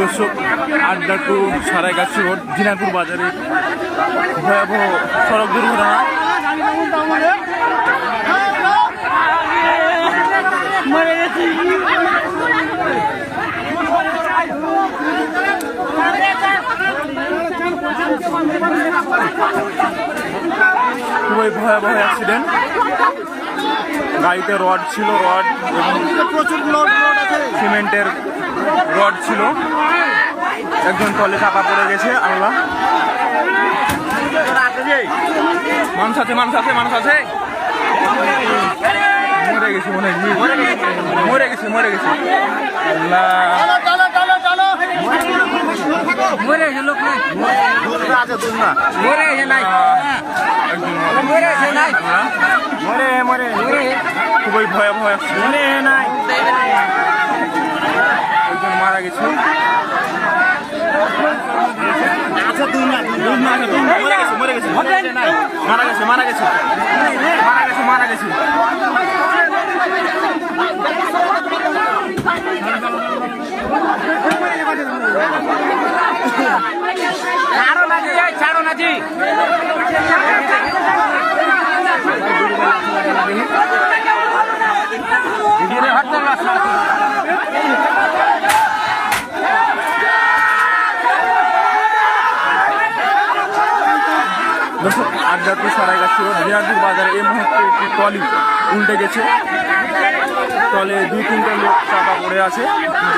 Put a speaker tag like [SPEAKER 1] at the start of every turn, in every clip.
[SPEAKER 1] দর্শক আড্ডা two সারাইগাছি road জিনাপুর বাজারে। ভয়াবহ সড়ক দুর্ঘটনা। খুবই ভয়াবহ অ্যাক্সিডেন্ট গাড়িতে রড ছিল রড
[SPEAKER 2] প্রচুর
[SPEAKER 1] সিমেন্টের রড ছিল। একজন তলে চাপা পড়ে গেছে আল্লাহ। মানুষ আছে মানুষ আছে মানুষ আছে। মরে গেছে মনে মরে গেছে মরে গেছে আল্লাহ।
[SPEAKER 3] মরে মরে।
[SPEAKER 1] একজন
[SPEAKER 3] মরে গেছে। নাই
[SPEAKER 1] ভয়াবহ একজন
[SPEAKER 2] না,
[SPEAKER 1] মরে গেছে মরে গেছে মারা গেছে মারা গেছে মারা গেছে মারা গেছে।
[SPEAKER 3] ছাড়ো না জি ছাড়ো না জি।
[SPEAKER 1] দর্শক আড্ডাপুর সারাইগাছি রোড বাজারে এই মুহূর্তে একটি ট্রলি উল্টে গেছে। টলে দুই তিনটা লোক চাপা পড়ে আছে।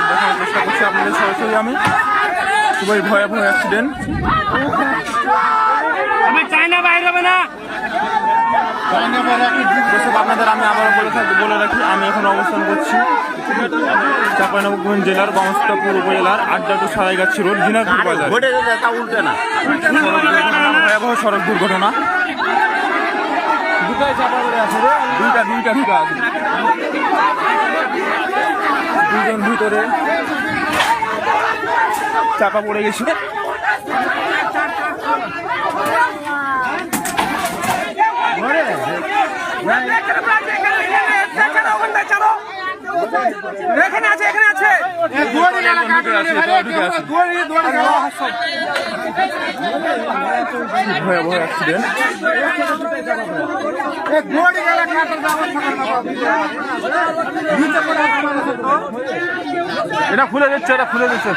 [SPEAKER 1] দেখানোর চেষ্টা করছি আপনাদের সরাসরি আমি। খুবই ভয়াবহ অ্যাক্সিডেন্ট
[SPEAKER 3] আমি চাই না বাইরে হবে না।
[SPEAKER 1] দর্শক আপনাদের আমি আবার বলে থাকি বলে রাখি আমি এখন অবস্থান করছি চাঁপাইনবাবগঞ্জ জেলার গমস্তাপুর উপজেলার আড্ডাটু সারাইগাছি রোড দিনাজপুর বাজার। ভয়াবহ সড়ক দুর্ঘটনা। দুটাই চাপা পড়ে আছে দুইটা দুইটা আছে। দুজন ভিতরে চাপা পড়ে গেছে।
[SPEAKER 3] এখানে আছে এখানে আছে
[SPEAKER 1] আছে আছে এটা খুলে দিচ্ছে এটা খুলে দিচ্ছে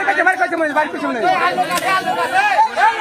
[SPEAKER 3] কাছে বাইর কাছে আছে একটা আছে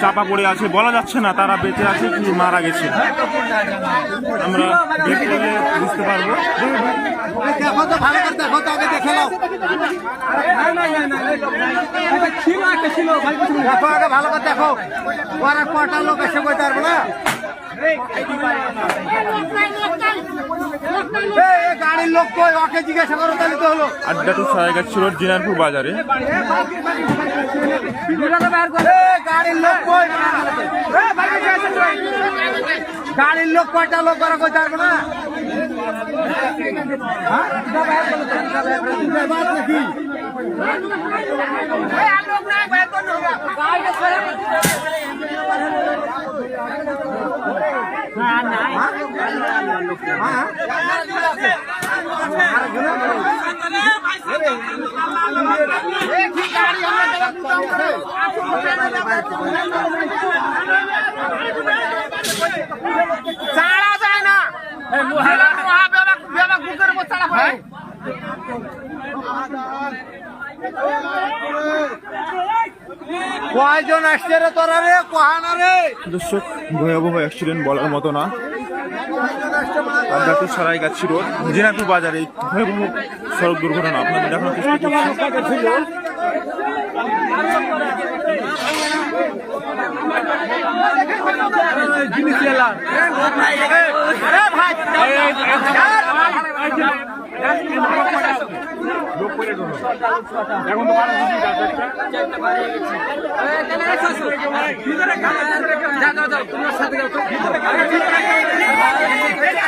[SPEAKER 1] চাপা পড়ে আছে বলা যাচ্ছে না তারা বেঁচে আছে কি মারা গেছে আমরা করলে বুঝতে পারব
[SPEAKER 2] ভালো করে দেখো কটা লোক এসে গাড়ির লোক কই? ওকে জিজ্ঞাসা করো তাহলে তো হলো।
[SPEAKER 1] জিনাইপুর বাজারে।
[SPEAKER 2] গাড়ির লোক কই? গাড়ির লোক কয়টা লোক ওরা কইতে পারব না? হ্যাঁ? কয়জন আসছে রে তোরা রে? কহানা রে?
[SPEAKER 1] দর্শক ভয়াবহ অ্যাক্সিডেন্ট বলার মতো না। আড্ডাটু সারাইগাছি রোড জিনাইপুর বাজারে সড়ক দুর্ঘটনা। করছি।
[SPEAKER 3] এখন তো ভিতরে
[SPEAKER 2] ভিতরে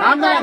[SPEAKER 2] ભગવાન